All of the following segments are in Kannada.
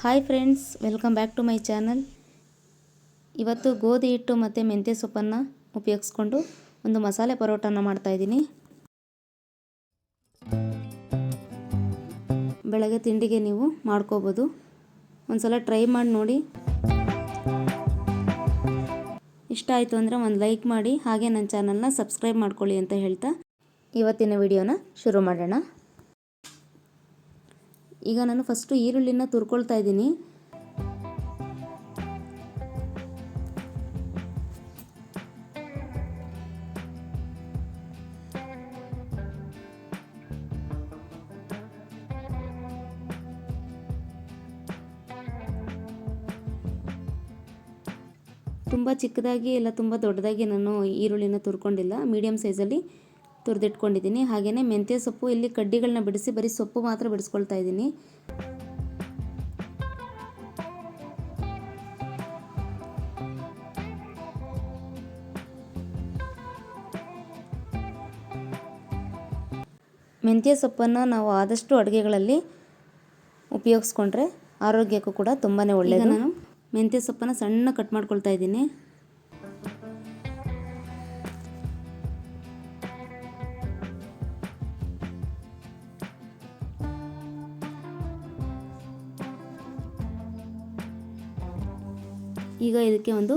Hi friends welcome back to my channel ಇವತ್ತು ಗೋಧಿ ಹಿಟ್ಟು ಮತ್ತು ಮೆಂತ್ಯ ಸೊಪ್ಪನ್ನು ಉಪಯೋಗಿಸ್ಕೊಂಡು ಒಂದು ಮಸಾಲೆ ಪರೋಟನ ಮಾಡ್ತಾಯಿದ್ದೀನಿ ಬೆಳಗ್ಗೆ ತಿಂಡಿಗೆ ನೀವು ಮಾಡ್ಕೋಬೋದು. ಒಂದು ಸಲ ಟ್ರೈ ಮಾಡಿ ನೋಡಿ. ಇಷ್ಟ ಆಯಿತು ಅಂದರೆ ಒಂದು ಲೈಕ್ ಮಾಡಿ, ಹಾಗೆ ನನ್ನ ಚಾನಲ್ನ ಸಬ್ಸ್ಕ್ರೈಬ್ ಮಾಡ್ಕೊಳ್ಳಿ ಅಂತ ಹೇಳ್ತಾ ಇವತ್ತಿನ ವಿಡಿಯೋನ ಶುರು ಮಾಡೋಣ. ಈಗ ನಾನು ಫಸ್ಟು ಈರುಳ್ಳಿನ ತುರ್ಕೊಳ್ತಾ ಇದ್ದೀನಿ. ತುಂಬ ಚಿಕ್ಕದಾಗಿ ಇಲ್ಲ, ತುಂಬ ದೊಡ್ಡದಾಗಿ ನಾನು ಈರುಳ್ಳಿನ ತುರ್ಕೊಂಡಿಲ್ಲ. ಮೀಡಿಯಮ್ ಸೈಜಲ್ಲಿ ತುರಿದಿಟ್ಕೊಂಡಿದ್ದೀನಿ. ಹಾಗೆಯೇ ಮೆಂತ್ಯ ಸೊಪ್ಪು ಇಲ್ಲಿ ಕಡ್ಡಿಗಳನ್ನ ಬಿಡಿಸಿ ಬರೀ ಸೊಪ್ಪು ಮಾತ್ರ ಬಿಡಿಸ್ಕೊಳ್ತಾ ಇದ್ದೀನಿ. ಮೆಂತ್ಯ ಸೊಪ್ಪನ್ನು ನಾವು ಆದಷ್ಟು ಅಡುಗೆಗಳಲ್ಲಿ ಉಪಯೋಗಿಸ್ಕೊಂಡ್ರೆ ಆರೋಗ್ಯಕ್ಕೂ ಕೂಡ ತುಂಬಾ ಒಳ್ಳೆಯದು ನಾನು ಮೆಂತ್ಯ ಸೊಪ್ಪನ್ನು ಸಣ್ಣ ಕಟ್ ಮಾಡ್ಕೊಳ್ತಾ ಇದ್ದೀನಿ. ಈಗ ಇದಕ್ಕೆ ಒಂದು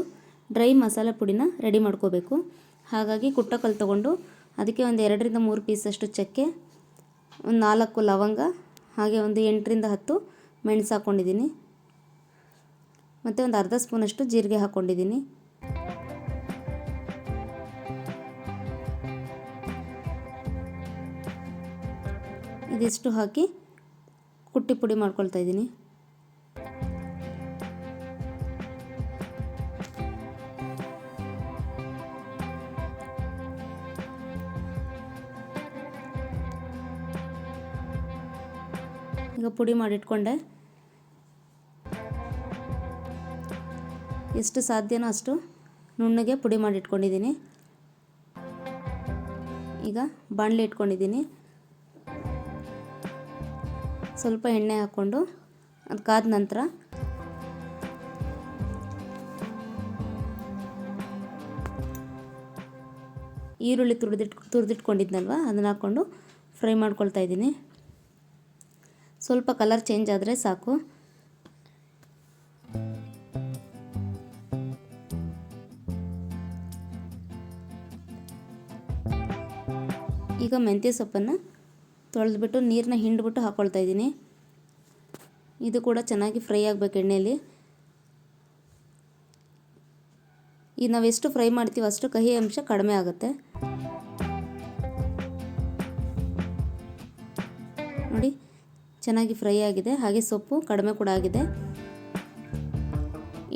ಡ್ರೈ ಮಸಾಲೆ ಪುಡಿನ ರೆಡಿ ಮಾಡ್ಕೋಬೇಕು. ಹಾಗಾಗಿ ಕುಟ್ಟಕಲ್ಲು ತೊಗೊಂಡು ಅದಕ್ಕೆ ಒಂದು ಎರಡರಿಂದ ಮೂರು ಪೀಸಷ್ಟು ಚಕ್ಕೆ, ಒಂದು ನಾಲ್ಕು ಲವಂಗ, ಹಾಗೆ ಒಂದು ಎಂಟರಿಂದ ಹತ್ತು ಮೆಣಸು ಹಾಕ್ಕೊಂಡಿದ್ದೀನಿ ಮತ್ತು ಒಂದು ಅರ್ಧ ಸ್ಪೂನಷ್ಟು ಜೀರಿಗೆ ಹಾಕ್ಕೊಂಡಿದ್ದೀನಿ ಇದಿಷ್ಟು ಹಾಕಿ ಕುಟ್ಟಿ ಪುಡಿ ಮಾಡ್ಕೊಳ್ತಾ ಇದ್ದೀನಿ. ಈಗ ಪುಡಿ ಮಾಡಿಟ್ಕೊಂಡೆ. ಎಷ್ಟು ಸಾಧ್ಯನೋ ಅಷ್ಟು ನುಣ್ಣಗೆ ಪುಡಿ ಮಾಡಿಟ್ಕೊಂಡಿದ್ದೀನಿ. ಈಗ ಬಾಣಲೆ ಇಟ್ಕೊಂಡಿದ್ದೀನಿ. ಸ್ವಲ್ಪ ಎಣ್ಣೆ ಹಾಕ್ಕೊಂಡು ಅದು ಕಾದ ನಂತರ ಈರುಳ್ಳಿ ತುರಿದಿಟ್ ತುರಿದಿಟ್ಕೊಂಡಿದ್ನಲ್ವ? ಅದನ್ನು ಹಾಕ್ಕೊಂಡು ಫ್ರೈ ಮಾಡ್ಕೊಳ್ತಾ ಇದ್ದೀನಿ. ಸ್ವಲ್ಪ ಕಲರ್ ಚೇಂಜ್ ಆದರೆ ಸಾಕು. ಈಗ ಮೆಂತ್ಯ ಸೊಪ್ಪನ್ನು ತೊಳೆದ್ಬಿಟ್ಟು ನೀರನ್ನ ಹಿಂಡ್ಬಿಟ್ಟು ಹಾಕ್ಕೊಳ್ತಾ ಇದ್ದೀನಿ. ಇದು ಕೂಡ ಚೆನ್ನಾಗಿ ಫ್ರೈ ಆಗಬೇಕು ಎಣ್ಣೆಯಲ್ಲಿ ಈಗ ನಾವು ಎಷ್ಟು ಫ್ರೈ ಮಾಡ್ತೀವಿ ಅಷ್ಟು ಕಹಿ ಅಂಶ ಕಡಿಮೆ ಆಗುತ್ತೆ. ನೋಡಿ ಚೆನ್ನಾಗಿ ಫ್ರೈ ಆಗಿದೆ. ಹಾಗೆ ಸೊಪ್ಪು ಕಡಿಮೆ ಕೂಡ ಆಗಿದೆ.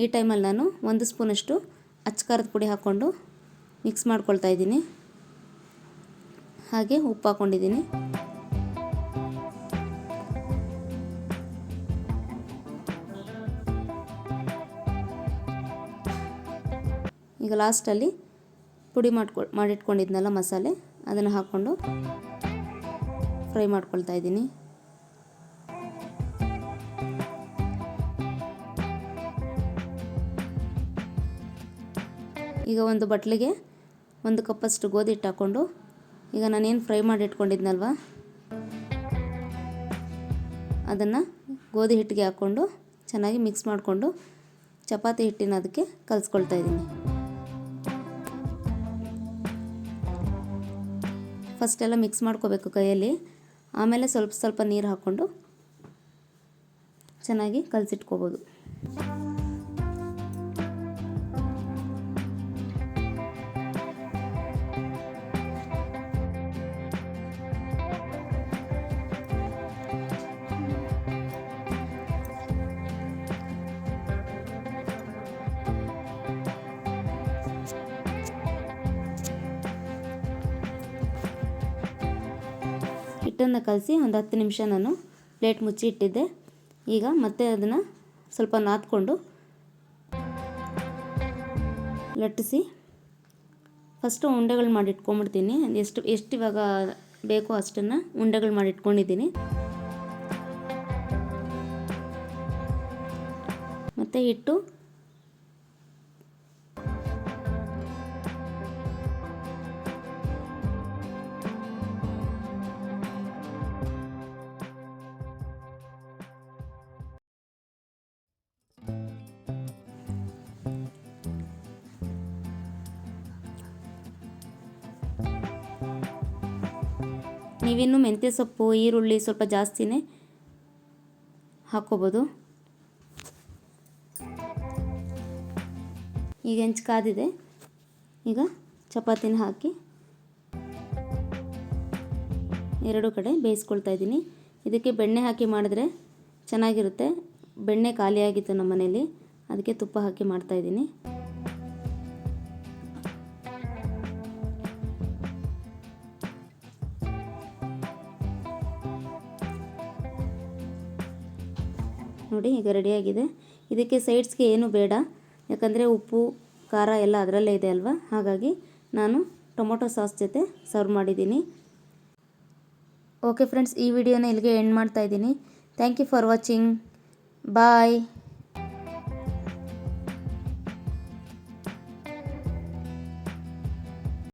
ಈ ಟೈಮಲ್ಲಿ ನಾನು ಒಂದು ಸ್ಪೂನಷ್ಟು ಅಚ್ಚಖಾರದ ಪುಡಿ ಹಾಕ್ಕೊಂಡು ಮಿಕ್ಸ್ ಮಾಡ್ಕೊಳ್ತಾ ಇದ್ದೀನಿ. ಹಾಗೆ ಉಪ್ಪು ಹಾಕ್ಕೊಂಡಿದ್ದೀನಿ. ಈಗ ಲಾಸ್ಟಲ್ಲಿ ಪುಡಿ ಮಾಡ್ಕೊ, ಮಾಡಿಟ್ಕೊಂಡಿದ್ನಲ್ಲ ಮಸಾಲೆ, ಅದನ್ನು ಹಾಕ್ಕೊಂಡು ಫ್ರೈ ಮಾಡ್ಕೊಳ್ತಾ ಇದ್ದೀನಿ. ಈಗ ಒಂದು ಬಟ್ಲಿಗೆ ಒಂದು ಕಪ್ಪಷ್ಟು ಗೋಧಿ ಹಿಟ್ಟು ಹಾಕ್ಕೊಂಡು ಈಗ ನಾನೇನು ಫ್ರೈ ಮಾಡಿ ಇಟ್ಕೊಂಡಿದ್ನಲ್ವ? ಅದನ್ನು ಗೋಧಿ ಹಿಟ್ಟಿಗೆ ಹಾಕ್ಕೊಂಡು ಚೆನ್ನಾಗಿ ಮಿಕ್ಸ್ ಮಾಡಿಕೊಂಡು ಚಪಾತಿ ಹಿಟ್ಟಿನ ಅದಕ್ಕೆ ಕಲಿಸ್ಕೊಳ್ತಾ ಇದ್ದೀನಿ. ಫಸ್ಟೆಲ್ಲ ಮಿಕ್ಸ್ ಮಾಡ್ಕೋಬೇಕು ಕೈಯಲ್ಲಿ. ಆಮೇಲೆ ಸ್ವಲ್ಪ ಸ್ವಲ್ಪ ನೀರು ಹಾಕ್ಕೊಂಡು ಚೆನ್ನಾಗಿ ಕಲಸಿಟ್ಕೋಬೋದು. ಹಿಟ್ಟನ್ನು ಕಲಸಿ ಒಂದು ಹತ್ತು ನಿಮಿಷ ನಾನು ಪ್ಲೇಟ್ ಮುಚ್ಚಿ ಇಟ್ಟಿದ್ದೆ. ಈಗ ಮತ್ತೆ ಅದನ್ನು ಸ್ವಲ್ಪ ನಾದ್ಕೊಂಡು ಲಟ್ಟಿಸಿ ಫಸ್ಟು ಉಂಡೆಗಳು ಮಾಡಿ ಇಟ್ಕೊಂಬಿಡ್ತೀನಿ ಎಷ್ಟು ಎಷ್ಟು ಇವಾಗ ಬೇಕೋ ಅಷ್ಟನ್ನು ಉಂಡೆಗಳು ಮಾಡಿ ಇಟ್ಕೊಂಡಿದ್ದೀನಿ ಮತ್ತು ಹಿಟ್ಟು ನೀವಿನ್ನು ಮೆಂತ್ಯ ಸೊಪ್ಪು, ಈರುಳ್ಳಿ ಸ್ವಲ್ಪ ಜಾಸ್ತಿನೇ ಹಾಕ್ಕೋಬೋದು. ಈಗ ಹೆಂಚು ಕಾದಿದೆ. ಈಗ ಚಪಾತಿನ ಹಾಕಿ ಎರಡು ಕಡೆ ಬೇಯಿಸ್ಕೊಳ್ತಾ ಇದ್ದೀನಿ. ಇದಕ್ಕೆ ಬೆಣ್ಣೆ ಹಾಕಿ ಮಾಡಿದ್ರೆ ಚೆನ್ನಾಗಿರುತ್ತೆ. ಬೆಣ್ಣೆ ಖಾಲಿಯಾಗಿತ್ತು ನಮ್ಮ ಮನೇಲಿ. ಅದಕ್ಕೆ ತುಪ್ಪ ಹಾಕಿ ಮಾಡ್ತಾಯಿದ್ದೀನಿ ನೋಡಿ, ಈಗ ರೆಡಿಯಾಗಿದೆ ಇದಕ್ಕೆ ಸೈಡ್ಸ್ಗೆ ಏನು ಬೇಡ. ಯಾಕಂದರೆ ಉಪ್ಪು, ಖಾರ ಎಲ್ಲ ಅದರಲ್ಲೇ ಇದೆ ಅಲ್ವಾ? ಹಾಗಾಗಿ ನಾನು ಟೊಮೊಟೊ ಸಾಸ್ ಜೊತೆ ಸರ್ವ್ ಮಾಡಿದ್ದೀನಿ. ಓಕೆ ಫ್ರೆಂಡ್ಸ್ ಈ ವಿಡಿಯೋನ ಇಲ್ಲಿಗೆ ಎಂಡ್ ಮಾಡ್ತಾಯಿದ್ದೀನಿ thank you for watching bye